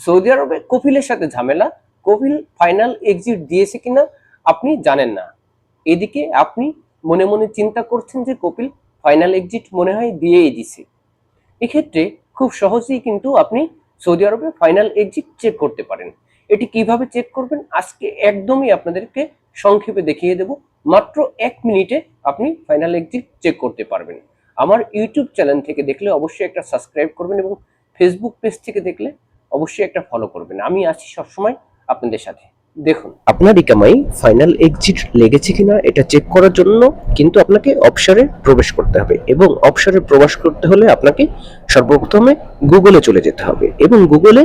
Saudi আরবে কপিলের সাথে ঝামেলা কপিল ফাইনাল এক্সিট দিয়েছে কিনা আপনি জানেন না। এদিকে আপনি মনে মনে চিন্তা করছেন যে কপিল ফাইনাল এক্সিট মনে হয় দিয়েই দিছে। এক্ষেত্রে খুব সহজেই কিন্তু আপনি সৌদি আরবে ফাইনাল এক্সিট চেক করতে পারেন। এটি কীভাবে চেক করবেন আজকে একদমই আপনাদেরকে সংক্ষেপে দেখিয়ে দেব। মাত্র এক মিনিটে আপনি ফাইনাল এক্সিট চেক করতে পারবেন। আমার ইউটিউব চ্যানেল থেকে দেখলে অবশ্যই একটা সাবস্ক্রাইব করবেন এবং ফেসবুক পেজ থেকে দেখলে অবশ্যই একটা ফলো করবেন। আমি আছি সবসময় আপনাদের সাথে। দেখুন। আপনার ইকামাই ফাইনাল এক্সিট লেগেছে কিনা এটা চেক করার জন্য কিন্তু আপনাকে অপশনে প্রবেশ করতে হবে এবং অপশনে প্রবেশ করতে হলে আপনাকে সর্বপ্রথমে গুগলে চলে যেতে হবে এবং গুগলে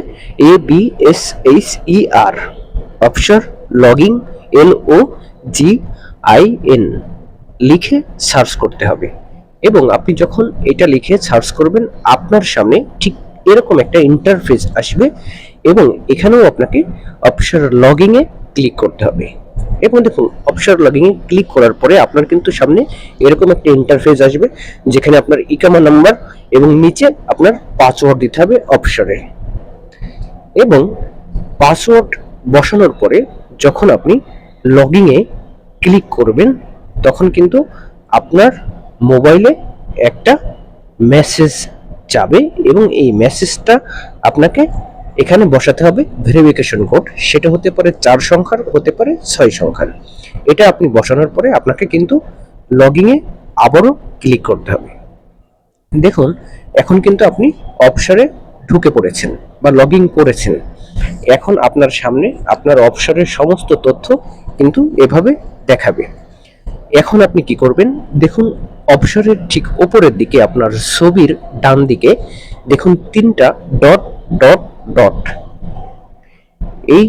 A B S H E R option login L O G I N লিখে সার্চ করতে হবে এবং আপনি যখন এটা লিখে সার্চ করবেন, আপনার সামনে ঠিক এরকম একটা ইন্টারফেস আসবে এবং এখানেও আপনাকে অপশন লগিং এ ক্লিক করতে হবে। এবং দেখুন অপশন লগিং এ ক্লিক করার পরে আপনার কিন্তু সামনে এরকম একটা ইন্টারফেস আসবে, যেখানে আপনার ইকামা নাম্বার এবং নিচে আপনার পাসওয়ার্ড দিতে হবে অপশনে এবং পাসওয়ার্ড বসানোর পরে যখন আপনি লগিং এ ক্লিক করবেন, তখন কিন্তু আপনার মোবাইলে একটা মেসেজ যাবে এবং এই মেসেজটা আপনাকে এখানে বসাতে হবে ভেরিফিকেশন কোড সেটা হতে পারে চার সংখ্যার, হতে পারে ছয় সংখ্যার। এটা আপনি বসানোর পরে আপনাকে কিন্তু লগিং এ আবারও ক্লিক করতে হবে। দেখুন, এখন কিন্তু আপনি অপশনে ঢুকে পড়েছেন বা লগিং করেছেন। এখন আপনার সামনে আপনার অপশনের সমস্ত তথ্য কিন্তু এভাবে দেখাবে। এখন আপনি কি করবেন? দেখুন অপশনের ঠিক উপরের দিকে আপনার ছবির ডান দিকে দেখুন তিনটা ডট ডট ডট। এই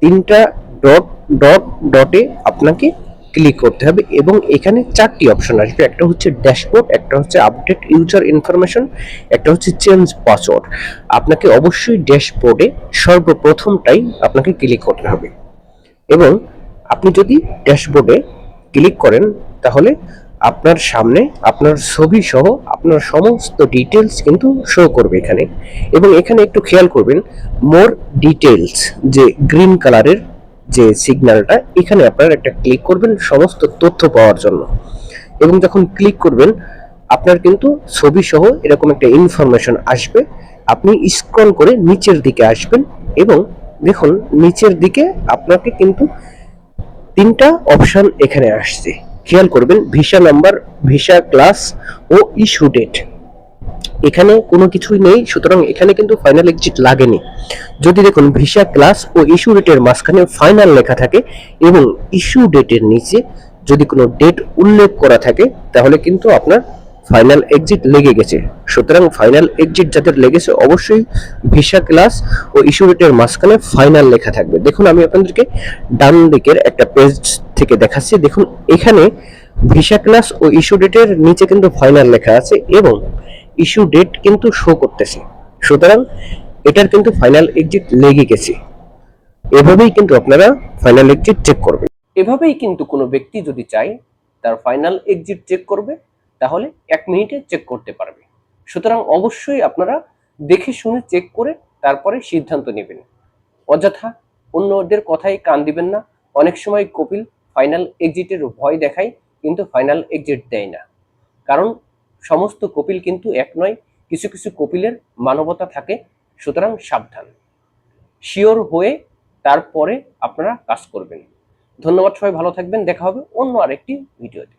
তিনটা ডট ডট, ডটে আপনাকে ক্লিক করতে হবে এবং এখানে চারটি অপশন আসবে। একটা হচ্ছে ড্যাশবোর্ড, একটা হচ্ছে আপডেট ইউজার ইনফরমেশন, একটা হচ্ছে চেঞ্জ পাসওয়ার্ড। আপনাকে অবশ্যই ড্যাশবোর্ডে সর্বপ্রথমটাই আপনাকে ক্লিক করতে হবে। এবং আপনি যদি ড্যাশবোর্ডে ক্লিক করেন, তাহলে আপনার সামনে, আপনার ছবি সহ আপনার সমস্ত ডিটেলস কিন্তু শো করবে এখানে। এবং এখানে একটু খেয়াল করবেন মোর ডিটেলস যে গ্রিন কালারের যে সিগন্যালটা এখানে আপনার একটা ক্লিক করবেন সমস্ত তথ্য পাওয়ার জন্য। এবং যখন ক্লিক করবেন, আপনার কিন্তু ছবি সহ এরকম একটা ইনফরমেশন আসবে। আপনি স্ক্রল করে নিচের দিকে আসবেন এবং দেখুন, নিচের দিকে আপনাকে কিন্তু তিনটা অপশন এখানে আসছে। খেয়াল করবেন, ভিসা নাম্বার, ভিসা ক্লাস ও ইস্যু ডেট। এখানে কোনো কিছুই নেই, সুতরাং এখানে কিন্তু ফাইনাল এক্সিট লাগেনি। যদি দেখুন, ভিসা ক্লাস ও ইস্যু ডেটের মাঝখানে ফাইনাল লেখা থাকে এবং ইস্যু ডেটের নিচে যদি কোনো ডেট উল্লেখ করা থাকে, তাহলে কিন্তু আপনার ফাইনাল এক্সিট লেগে গেছে। সুতরাং ফাইনাল এক্সিট যাদের লেগেছে, অবশ্যই ভিসা ক্লাস ও ইস্যু ডেটের মাঝখানে ফাইনাল লেখা থাকবে। দেখুন, আমি আপনাদেরকে ডান দিকের একটা পেজ থেকে দেখাচ্ছি। দেখুন, এখানে ভিসা ক্লাস ও ইস্যু ডেটের নিচে কিন্তু ফাইনাল লেখা আছে এবং ইস্যু ডেট কিন্তু শো করতেছে। সুতরাং এটার কিন্তু ফাইনাল এক্সিট লেগে গেছে। এভাবেই কিন্তু আপনারা ফাইনাল এক্সিট চেক করবেন। এভাবেই কিন্তু কোনো ব্যক্তি যদি চায়, তার ফাইনাল এক্সিট চেক করবে। তাহলে এক মিনিটে চেক করতে পারবে। সুতরাং অবশ্যই আপনারা দেখে শুনে চেক করে তারপরে সিদ্ধান্ত নেবেন। অযথা অন্যদের কথাই কান দিবেন না। অনেক সময় কপিল ফাইনাল এক্সিটের ভয় দেখায়, কিন্তু ফাইনাল এক্সিট দেয় না। কারণ সমস্ত কপিল কিন্তু এক নয়, কিছু কিছু কপিলের মানবতা থাকে, সুতরাং সাবধান। শিওর হয়ে তারপরে আপনারা কাজ করবেন। ধন্যবাদ সবাই, ভালো থাকবেন। দেখা হবে অন্য আরেকটি ভিডিওতে